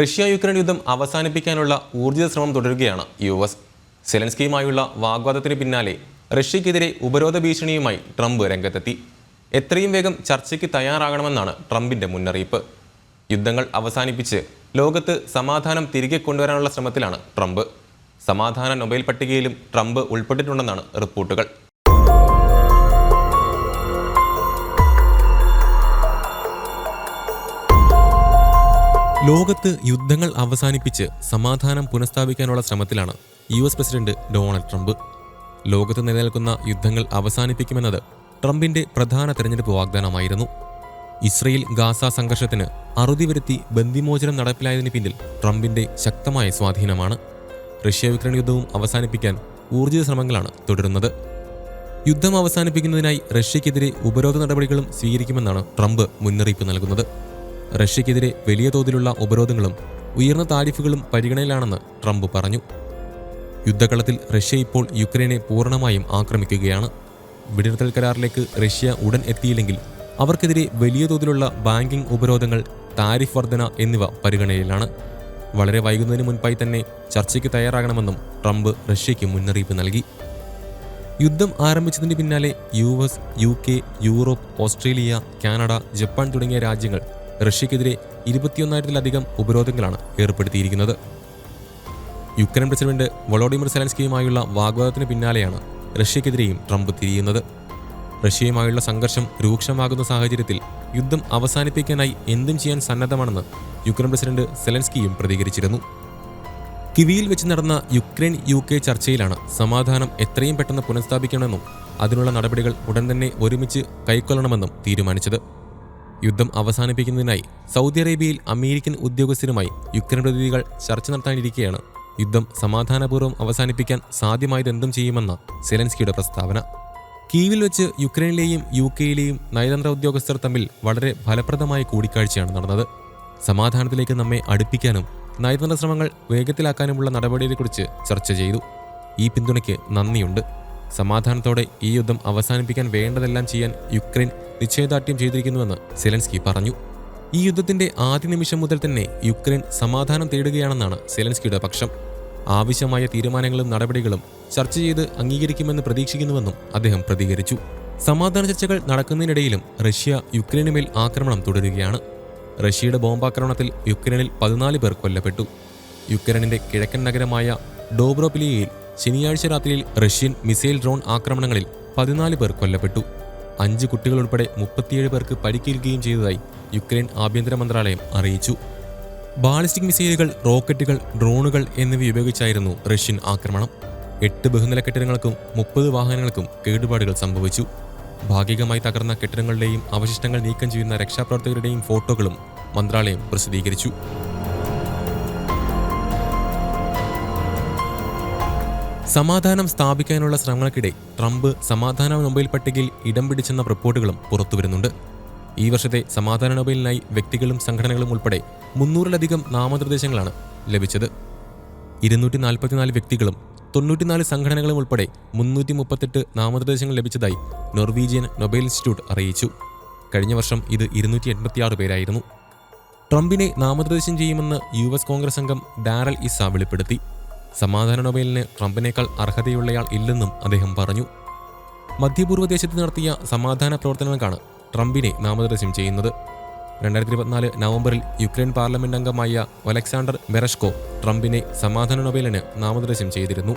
Russia Ukraine യുദ്ധം അവസാനിപ്പിക്കാനുള്ള ഊർജിത ശ്രമം തുടരുകയാണ് യു എസ്. സെലൻസ്കിയുമായുള്ള വാഗ്വാദത്തിന് പിന്നാലെ റഷ്യക്കെതിരെ ഉപരോധ ഭീഷണിയുമായി ട്രംപ് രംഗത്തെത്തി. എത്രയും വേഗം ചർച്ചയ്ക്ക് തയ്യാറാകണമെന്നാണ് ട്രംപിന്റെ മുന്നറിയിപ്പ്. യുദ്ധങ്ങൾ അവസാനിപ്പിച്ച് ലോകത്ത് സമാധാനം തിരികെ കൊണ്ടുവരാനുള്ള ശ്രമത്തിലാണ് ട്രംപ്. സമാധാന നൊബേൽ പട്ടികയിലും ട്രംപ് ഉൾപ്പെട്ടിട്ടുണ്ടെന്നാണ് റിപ്പോർട്ടുകൾ. ലോകത്ത് യുദ്ധങ്ങൾ അവസാനിപ്പിച്ച് സമാധാനം പുനഃസ്ഥാപിക്കാനുള്ള ശ്രമത്തിലാണ് U S president Donald Trump. ലോകത്ത് നിലനിൽക്കുന്ന യുദ്ധങ്ങൾ അവസാനിപ്പിക്കുമെന്നത് ട്രംപിന്റെ പ്രധാന തെരഞ്ഞെടുപ്പ് വാഗ്ദാനമായിരുന്നു. ഇസ്രയേൽ ഗാസ സംഘർഷത്തിന് അറുതി വരുത്തി ബന്ദിമോചനം നടപ്പിലായതിന് പിന്നിൽ ട്രംപിന്റെ ശക്തമായ സ്വാധീനമാണ്. റഷ്യ യുക്രൈൻ യുദ്ധവും അവസാനിപ്പിക്കാൻ ഊർജിത ശ്രമങ്ങളാണ് തുടരുന്നത്. യുദ്ധം അവസാനിപ്പിക്കുന്നതിനായി റഷ്യക്കെതിരെ ഉപരോധ നടപടികളും സ്വീകരിക്കുമെന്നാണ് ട്രംപ് മുന്നറിയിപ്പ് നൽകുന്നത്. റഷ്യക്കെതിരെ വലിയ തോതിലുള്ള ഉപരോധങ്ങളും ഉയർന്ന താരിഫുകളും പരിഗണനയിലാണെന്ന് ട്രംപ് പറഞ്ഞു. യുദ്ധക്കളത്തിൽ റഷ്യ ഇപ്പോൾ യുക്രൈനെ പൂർണമായും ആക്രമിക്കുകയാണ്. വെടിനിർത്തൽ കരാറിലേക്ക് റഷ്യ ഉടൻ എത്തിയില്ലെങ്കിൽ അവർക്കെതിരെ വലിയ തോതിലുള്ള ബാങ്കിംഗ് ഉപരോധങ്ങൾ താരിഫ് വർധന എന്നിവ പരിഗണനയിലാണ്. വളരെ വൈകുന്നതിന് മുൻപായി തന്നെ ചർച്ചയ്ക്ക് തയ്യാറാകണമെന്നും ട്രംപ് റഷ്യയ്ക്ക് മുന്നറിയിപ്പ് നൽകി. യുദ്ധം ആരംഭിച്ചതിന് പിന്നാലെ U S U K Europe Australia Canada Japan തുടങ്ങിയ രാജ്യങ്ങൾ റഷ്യക്കെതിരെ ഇരുപത്തിയൊന്നായിരത്തിലധികം ഉപരോധങ്ങളാണ് ഏർപ്പെടുത്തിയിരിക്കുന്നത്. യുക്രൈൻ പ്രസിഡന്റ് വളോഡിമിർ സെലൻസ്കിയുമായുള്ള വാഗ്വാദത്തിന് പിന്നാലെയാണ് റഷ്യക്കെതിരെയും ട്രംപ് തിരിയുന്നത്. റഷ്യയുമായുള്ള സംഘർഷം രൂക്ഷമാകുന്ന സാഹചര്യത്തിൽ യുദ്ധം അവസാനിപ്പിക്കാനായി എന്തും ചെയ്യാൻ സന്നദ്ധമാണെന്ന് യുക്രൈൻ പ്രസിഡന്റ് സെലൻസ്കിയും പ്രതികരിച്ചിരുന്നു. കിവിയിൽ വെച്ച് നടന്ന യുക്രൈൻ യു കെ ചർച്ചയിലാണ് സമാധാനം എത്രയും പെട്ടെന്ന് പുനഃസ്ഥാപിക്കണമെന്നും അതിനുള്ള നടപടികൾ ഉടൻ തന്നെ ഒരുമിച്ച് കൈക്കൊള്ളണമെന്നും തീരുമാനിച്ചത്. യുദ്ധം അവസാനിപ്പിക്കുന്നതിനായി സൗദി അറേബ്യയിൽ അമേരിക്കൻ ഉദ്യോഗസ്ഥരുമായി യുക്രൈൻ പ്രതിനിധികൾ ചർച്ച നടത്താനിരിക്കെയാണ്. യുദ്ധം സമാധാനപൂർവം അവസാനിപ്പിക്കാൻ സാധ്യമായതെന്തും ചെയ്യുമെന്ന സെലൻസ്കിയുടെ പ്രസ്താവന. കീവിൽ വെച്ച് യുക്രൈനിലെയും യു കെയിലെയും നയതന്ത്ര ഉദ്യോഗസ്ഥർ തമ്മിൽ വളരെ ഫലപ്രദമായ കൂടിക്കാഴ്ചയാണ് നടന്നത്. സമാധാനത്തിലേക്ക് നമ്മെ അടുപ്പിക്കാനും നയതന്ത്ര ശ്രമങ്ങൾ വേഗത്തിലാക്കാനുമുള്ള നടപടികളെക്കുറിച്ച് ചർച്ച ചെയ്തു. ഈ പിന്തുണയ്ക്ക് നന്ദിയുണ്ട്. സമാധാനത്തോടെ ഈ യുദ്ധം അവസാനിപ്പിക്കാൻ വേണ്ടതെല്ലാം ചെയ്യാൻ യുക്രൈൻ നിശ്ചയദാർഢ്യം ചെയ്തിരിക്കുന്നുവെന്ന് സെലൻസ്കി പറഞ്ഞു. ഈ യുദ്ധത്തിന്റെ ആദ്യ നിമിഷം മുതൽ തന്നെ യുക്രൈൻ സമാധാനം തേടുകയാണെന്നാണ് സെലൻസ്കിയുടെ പക്ഷം. ആവശ്യമായ തീരുമാനങ്ങളും നടപടികളും ചർച്ച ചെയ്ത് അംഗീകരിക്കുമെന്ന് പ്രതീക്ഷിക്കുന്നുവെന്നും അദ്ദേഹം പ്രതികരിച്ചു. സമാധാന ചർച്ചകൾ നടക്കുന്നതിനിടയിലും റഷ്യ യുക്രൈനുമേൽ ആക്രമണം തുടരുകയാണ്. റഷ്യയുടെ ബോംബാക്രമണത്തിൽ യുക്രൈനിൽ പതിനാല് പേർ കൊല്ലപ്പെട്ടു. യുക്രൈനിന്റെ കിഴക്കൻ നഗരമായ ഡോബ്രോപിലിയയിൽ ശനിയാഴ്ച രാത്രിയിൽ റഷ്യൻ മിസൈൽ ഡ്രോൺ ആക്രമണങ്ങളിൽ പതിനാല് പേർ കൊല്ലപ്പെട്ടു. അഞ്ച് കുട്ടികളുൾപ്പെടെ മുപ്പത്തിയേഴ് പേർക്ക് പരിക്കേൽക്കുകയും ചെയ്തതായി യുക്രൈൻ ആഭ്യന്തര മന്ത്രാലയം അറിയിച്ചു. ബാലിസ്റ്റിക് മിസൈലുകൾ റോക്കറ്റുകൾ ഡ്രോണുകൾ എന്നിവ ഉപയോഗിച്ചായിരുന്നു റഷ്യൻ ആക്രമണം. എട്ട് ബഹുനില കെട്ടിടങ്ങൾക്കും മുപ്പത് വാഹനങ്ങൾക്കും കേടുപാടുകൾ സംഭവിച്ചു. ഭാഗികമായി തകർന്ന കെട്ടിടങ്ങളുടെയും അവശിഷ്ടങ്ങൾ നീക്കം ചെയ്യുന്ന രക്ഷാപ്രവർത്തകരുടെയും ഫോട്ടോകളും മന്ത്രാലയം പ്രസിദ്ധീകരിച്ചു. സമാധാനം സ്ഥാപിക്കാനുള്ള ശ്രമങ്ങൾക്കിടെ ട്രംപ് സമാധാന നൊബൈൽ പട്ടികയിൽ ഇടം പിടിച്ചെന്ന റിപ്പോർട്ടുകളും പുറത്തുവരുന്നുണ്ട് ഈ വർഷത്തെ സമാധാന നൊബൈലിനായി വ്യക്തികളും സംഘടനകളും ഉൾപ്പെടെ മുന്നൂറിലധികം നാമനിർദ്ദേശങ്ങളാണ് ലഭിച്ചത്. ഇരുന്നൂറ്റി നാൽപ്പത്തിനാല് വ്യക്തികളും തൊണ്ണൂറ്റിനാല് സംഘടനകളും ഉൾപ്പെടെ മുന്നൂറ്റി മുപ്പത്തെട്ട് നാമനിർദ്ദേശങ്ങൾ ലഭിച്ചതായി നോർവീജിയൻ നൊബൈൽ ഇൻസ്റ്റിറ്റ്യൂട്ട് അറിയിച്ചു. കഴിഞ്ഞ വർഷം ഇത് ഇരുന്നൂറ്റി എൺപത്തിയാറ് പേരായിരുന്നു. ട്രംപിനെ നാമനിർദ്ദേശം ചെയ്യുമെന്ന് യു എസ് കോൺഗ്രസ് അംഗം ഡാരൽ ഇസ വെളിപ്പെടുത്തി. സമാധാന നൊബേലിന് ട്രംപിനേക്കാൾ അർഹതയുള്ളയാൾ ഇല്ലെന്നും അദ്ദേഹം പറഞ്ഞു. മധ്യപൂർവ ദേശത്ത് നടത്തിയ സമാധാന പ്രവർത്തനങ്ങൾക്കാണ് ട്രംപിനെ നാമനിർദ്ദേശം ചെയ്യുന്നത്. രണ്ടായിരത്തി ഇരുപത്തിനാല് നവംബറിൽ യുക്രൈൻ പാർലമെന്റ് അംഗമായ ഒലക്സാണ്ടർ ബെറഷ്കോ ട്രംപിനെ സമാധാന നൊബേലിന് നാമനിർദ്ദേശം ചെയ്തിരുന്നു.